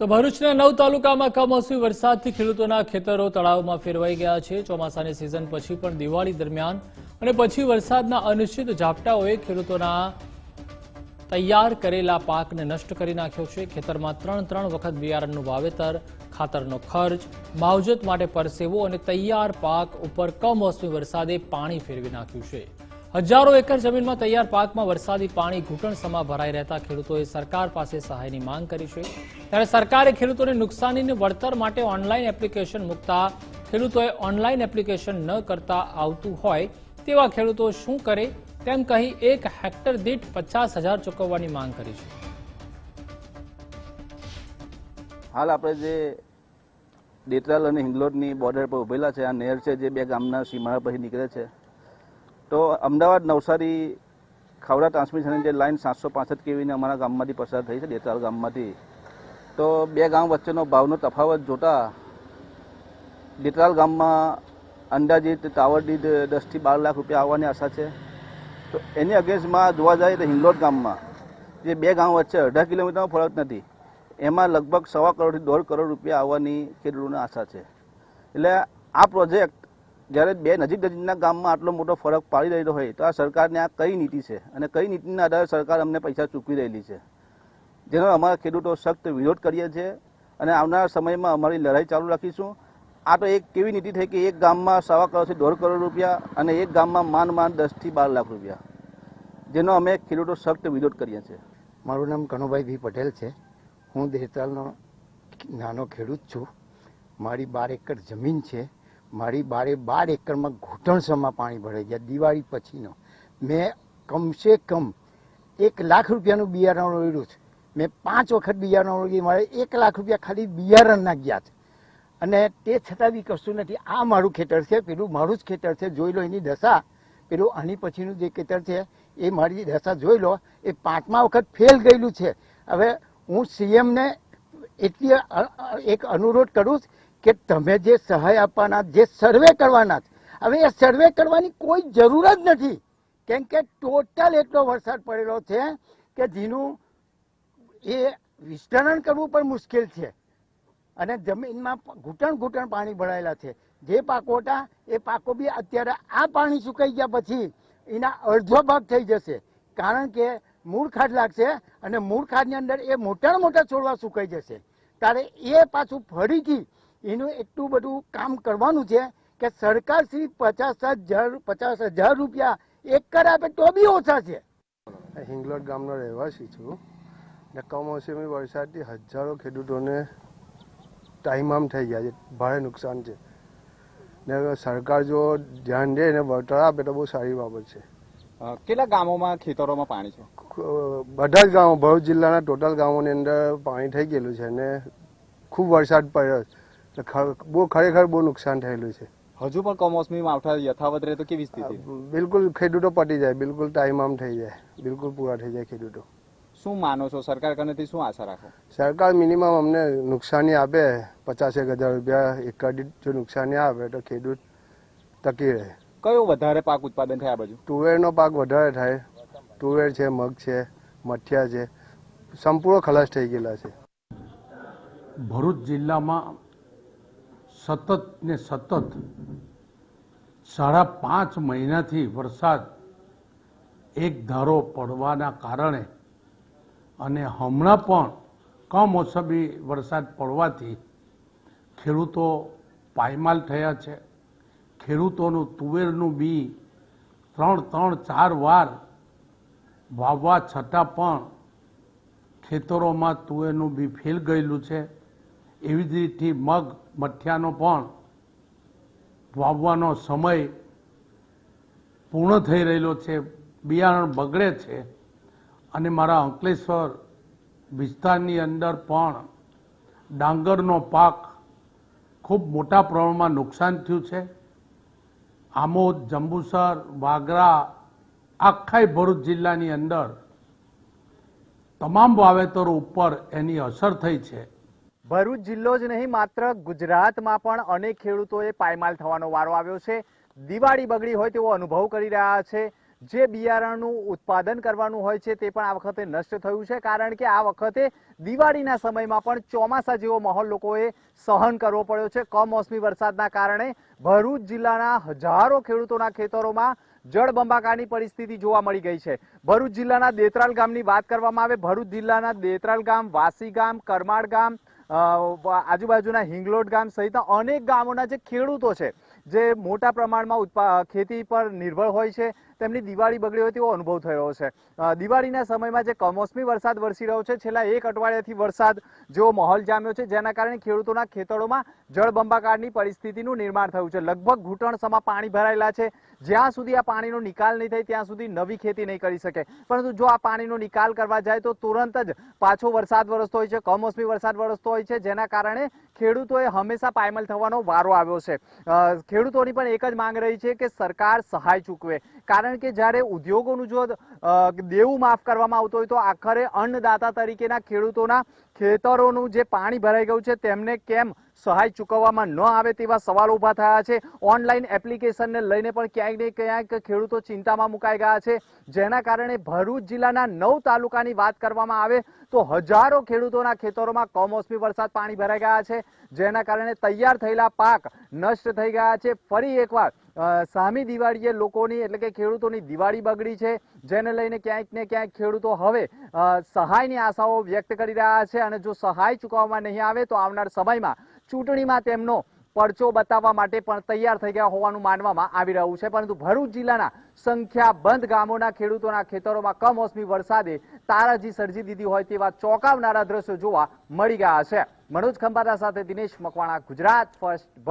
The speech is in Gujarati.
તો ભરૂચના નવ તાલુકામાં કમોસમી વરસાદથી ખેડૂતોના ખેતરો તળાવમાં ફેરવાઈ ગયા છે. ચોમાસાની સિઝન પછી પણ દિવાળી દરમિયાન અને પછી વરસાદના અનિશ્ચિત ઝાપટાઓએ ખેડૂતોના તૈયાર કરેલા પાકને નષ્ટ કરી નાખ્યો છે. ખેતરમાં ત્રણ ત્રણ વખત બિયારણનું વાવેતર, ખાતરનો ખર્ચ, માવજત માટે પરસેવો અને તૈયાર પાક ઉપર કમોસમી વરસાદે પાણી ફેરવી નાખ્યું છે. હજારો એકર જમીનમાં તૈયાર પાકમાં વરસાદી પાણી ઘૂંટણસમા ભરાઈ રહેતા ખેડૂતોએ સરકાર પાસે સહાયની માંગ કરી છે. ત્યારે સરકારે ખેડૂતોને નુકસાનીને વળતર માટે ઓનલાઈન એપ્લિકેશન મૂકતા ખેડૂતોએ ઓનલાઈન એપ્લિકેશન ન કરતા આવતું હોય તેવા ખેડૂતો શું કરે તેમ કહી એક હેક્ટર દીઠ પચાસ હજાર ચૂકવવાની માંગ કરી છે. હાલ આપણે જે ડેટરાલ અને હિંગલોડની બોર્ડર પર ઉભેલા છે, આ નહેર છે જે બે ગામના સીમાડા પછી નીકળે છે. તો અમદાવાદ નવસારી ખાવડા ટ્રાન્સમિશનની જે લાઈન સાતસો પાસઠ કેવીને અમારા ગામમાંથી પસાર થઈ છે, દેતાલ ગામમાંથી. તો બે ગામ વચ્ચેનો ભાવનો તફાવત જોતા દેતરાલ ગામમાં અંદાજિત ટાવર દીઠ દસથી બાર લાખ રૂપિયા આવવાની આશા છે. તો એની અગેન્સ્ટમાં જોવા જાય તો હિંગલોડ ગામમાં જે બે ગામ વચ્ચે અઢાર કિલોમીટરનો ફરક નથી, એમાં લગભગ સવા કરોડથી દોઢ કરોડ રૂપિયા આવવાની ખેડૂતોને આશા છે. એટલે આ પ્રોજેક્ટ જ્યારે બે નજીક નજીકના ગામમાં આટલો મોટો ફરક પાડી રહેલો હોય તો આ સરકારની આ કઈ નીતિ છે? અને કઈ નીતિના આધારે સરકાર અમને પૈસા ચૂકવી રહેલી છે? જેનો અમારા ખેડૂતો સખ્ત વિરોધ કરીએ છીએ અને આવનારા સમયમાં અમારી લડાઈ ચાલુ રાખીશું. આ તો એક કેવી નીતિ થઈ કે એક ગામમાં સવા કરોડથી દોઢ કરોડ રૂપિયા અને એક ગામમાં માંડ માંડ દસથી બાર લાખ રૂપિયા. જેનો અમે ખેડૂતો સખ્ત વિરોધ કરીએ છીએ. મારું નામ કનુભાઈ ભી પટેલ છે. હું દેતાલનો નાનો ખેડૂત છું. મારી બાર એકર જમીન છે. મારી બારે બાર એકરમાં ઘૂંટણસમાં પાણી ભરાઈ ગયા, દિવાળી પછીનો. મેં કમસે કમ એક લાખ રૂપિયાનું બિયારણ ઓળ્યું છે. મેં પાંચ વખત બિયારણ ઓળ્યું મારે એક લાખ રૂપિયા ખાલી બિયારણના ગયા છે. અને તે છતાં બી કશું નથી. આ મારું ખેતર છે, પેલું મારું જ ખેતર છે, જોઈ લો એની દશા. પેલું આની પછીનું જે ખેતર છે, એ મારી દશા જોઈ લો, એ પાંચમા વખત ફેલ ગયેલું છે. હવે હું સીએમને એટલી એક અનુરોધ કરું છું કે તમે જે સહાય આપવાના, જે સર્વે કરવાના હવે એ સર્વે કરવાની કોઈ જરૂર જ નથી. કેમ કે ટોટલ એટલો વરસાદ પડેલો છે કે જેનું એ વિસ્તરણ કરવું પણ મુશ્કેલ છે. અને જમીનમાં ઘૂંટણ ઘૂંટણ પાણી ભરાયેલા છે. જે પાકો હતા, એ પાકો બી અત્યારે આ પાણી સુકાઈ ગયા પછી એના અડધો ભાગ થઈ જશે. કારણ કે મૂળ ખાડ લાગશે અને મૂળ ખાડની અંદર એ મોટા મોટા છોડવા સુકાઈ જશે. ત્યારે એ પાછું ફરીથી એનું એટલું બધું કામ કરવાનું છે કે સરકાર શ્રી પચાસ હજાર પચાસ હજાર રૂપિયા એક કર આપે તો બી ઓછા છે. હિંગલોટ ગામનો રહેવાસી છું. ને કમોસમી વરસાદથી હજારો ખેડૂતોને ટાઈમ આમ થઈ ગયા છે. ભારે નુકસાન છે. ને સરકાર જો ધ્યાન દે ને વળતર આપે તો બહુ સારી બાબત છે. કેટલા ગામોમાં ખેતરોમાં પાણી છે? બધા જ ગામો ભરૂચ જિલ્લાના ટોટલ ગામોની અંદર પાણી થઈ ગયેલું છે ને ખૂબ વરસાદ પડ્યો ખ- બહુ ખરેખર બહુ નુકસાન થયેલું છે. હજુ પણ કમોસમી માવઠા યથાવત રહે તો કેવી સ્થિતિ? બિલકુલ ખેડૂતો પટી જાય બિલકુલ ટાઈમ આમ થઈ જાય બિલકુલ પૂરા થઈ જાય ખેડૂતો. શું માનો છો? સરકાર કનેથી શું આશા રાખો? સરકાર મિનિમમ અમને નુકસાની આપે પચાસ એક હજાર રૂપિયા એકર દીઠ જો નુકસાની આપે તો ખેડૂત ટકી રહે. કયો વધારે પાક ઉત્પાદન થાય આ બાજુ? તુવેરનો પાક વધારે થાય તુવેર છે મગ છે મઠિયા છે સંપૂર્ણ ખલાસ થઈ ગયેલા છે. ભરૂચ જિલ્લામાં સતત ને સતત સાડા પાંચ મહિનાથી વરસાદ એક ધારો પડવાના કારણે અને હમણાં પણ કમોસમી વરસાદ પડવાથી ખેડૂતો પાયમાલ થયા છે. ખેડૂતોનું તુવેરનું બી ત્રણ ત્રણ ચાર વાર વાવવા છતાં પણ ખેતરોમાં તુવેરનું બી ફેલ ગયેલું છે. એવી જ રીતથી મગ, મઠિયાનો પણ વાવવાનો સમય પૂર્ણ થઈ રહેલો છે, બિયારણ બગડે છે અને મારા અંકલેશ્વર વિસ્તારની અંદર પણ ડાંગરનો પાક ખૂબ મોટા પ્રમાણમાં નુકસાન થયું છે. આમોદ જંબુસર, વાગરા આખાય ભરૂચ જિલ્લાની અંદર તમામ વાવેતરો ઉપર એની અસર થઈ છે. ભરૂચ જિલ્લો જ નહીં, માત્ર ગુજરાતમાં પણ અનેક ખેડૂતોએ પાયમાલ થવાનો વારો આવ્યો છે. દિવાળી બગડી હોય તેવો અનુભવ કરી રહ્યા છે. જે બિયારણનું ઉત્પાદન કરવાનું હોય છે તે પણ આ વખતે નષ્ટ થયું છે, કારણ કે આ વખતે દિવાળીના સમયમાં પણ ચોમાસા જેવો માહોલ લોકોએ સહન કરવો પડ્યો છે. કમોસમી વરસાદના કારણે ભરૂચ જિલ્લાના હજારો ખેડૂતોના ખેતરોમાં જળબંબાકારની પરિસ્થિતિ જોવા મળી ગઈ છે. ભરૂચ જિલ્લાના દેતરાલ ગામની વાત કરવામાં આવે, ભરૂચ જિલ્લાના દેતરાલ ગામ, વાસી ગામ, કરમાળ ગામ આજુબાજુના હિંગલોટ ગામ સહિતના અનેક ગામોના જે ખેડૂતો છે, જે મોટા પ્રમાણમાં ખેતી પર નિર્ભર હોય છે તેમની દિવાળી બગડી હોય તેવો અનુભવ થયો છે. દિવાળીના સમયમાં જે કમોસમી વરસાદ વરસી રહ્યો છે, છેલ્લા એક અઠવાડિયાથી વરસાદ જેવો માહોલ જામ્યો છે, જેના કારણે ખેડૂતોના ખેતરોમાં જળબંબાકારની પરિસ્થિતિનું નિર્માણ થયું છે. લગભગ ઘૂંટણસમાં પાણી ભરાયેલા છે. જ્યાં સુધી આ પાણીનો નિકાલ નહીં થાય, ત્યાં સુધી નવી ખેતી નહીં કરી શકે. પરંતુ જો આ પાણીનો નિકાલ કરવા જાય, તો તુરંત જ પાછો વરસાદ વરસતો હોય છે, કમોસમી વરસાદ વરસતો હોય છે, જેના કારણે ખેડૂતોએ હંમેશા પાયમલ થવાનો વારો આવ્યો છે. ખેડૂતોની પણ એક જ માંગ રહી છે કે સરકાર સહાય ચૂકવે. કારણ કે જ્યારે ઉદ્યોગોનું જો દેવું માફ કરવામાં આવતું હોય તો આખરે અન્નદાતા તરીકેના ખેડૂતોના ખેતરોનું જે પાણી ભરાઈ ગયું છે તેમને કેમ સહાય ચૂકવવામાં ન આવે તેવા સવાલો ઊભા થયા છે. ઓનલાઈન એપ્લિકેશનને લઈને પણ ક્યાંક ને ક્યાંક ખેડૂતો ચિંતામાં મુકાઈ ગયા છે. જેના કારણે ભરૂચ જિલ્લાના નવ તાલુકાની વાત કરવામાં આવે તો હજારો ખેડૂતોના ખેતરોમાં કમોસમી વરસાદ પાણી ભરાઈ ગયા છે. જેના કારણે તૈયાર થયેલા પાક નષ્ટ થઈ ગયા છે. ફરી એકવાર સામી દિવાળીએ લોકોની એટલે કે ખેડૂતોની દિવાળી બગડી છે, જેને લઈને ક્યાંક ને ક્યાંક ખેડૂતો હવે સહાયની આશાઓ વ્યક્ત કરી રહ્યા છે અને જો સહાય ચૂકવવામાં નહીં આવે તો આવનાર સમયમાં ચૂંટણીમાં તેમનો પરચો બતાવવા માટે પણ તૈયાર થઈ ગયા હોવાનું માનવામાં આવી રહ્યું છે. પરંતુ ભરૂચ જિલ્લાના સંખ્યાબંધ ગામોના ખેડૂતોના ખેતરોમાં કમોસમી વરસાદે તારાજી સર્જી દીધી હોય તેવા ચોંકાવનારા દ્રશ્યો જોવા મળી ગયા છે. મનોજ ખંભાતા સાથે દિનેશ મકવાણા, ગુજરાત ફર્સ્ટ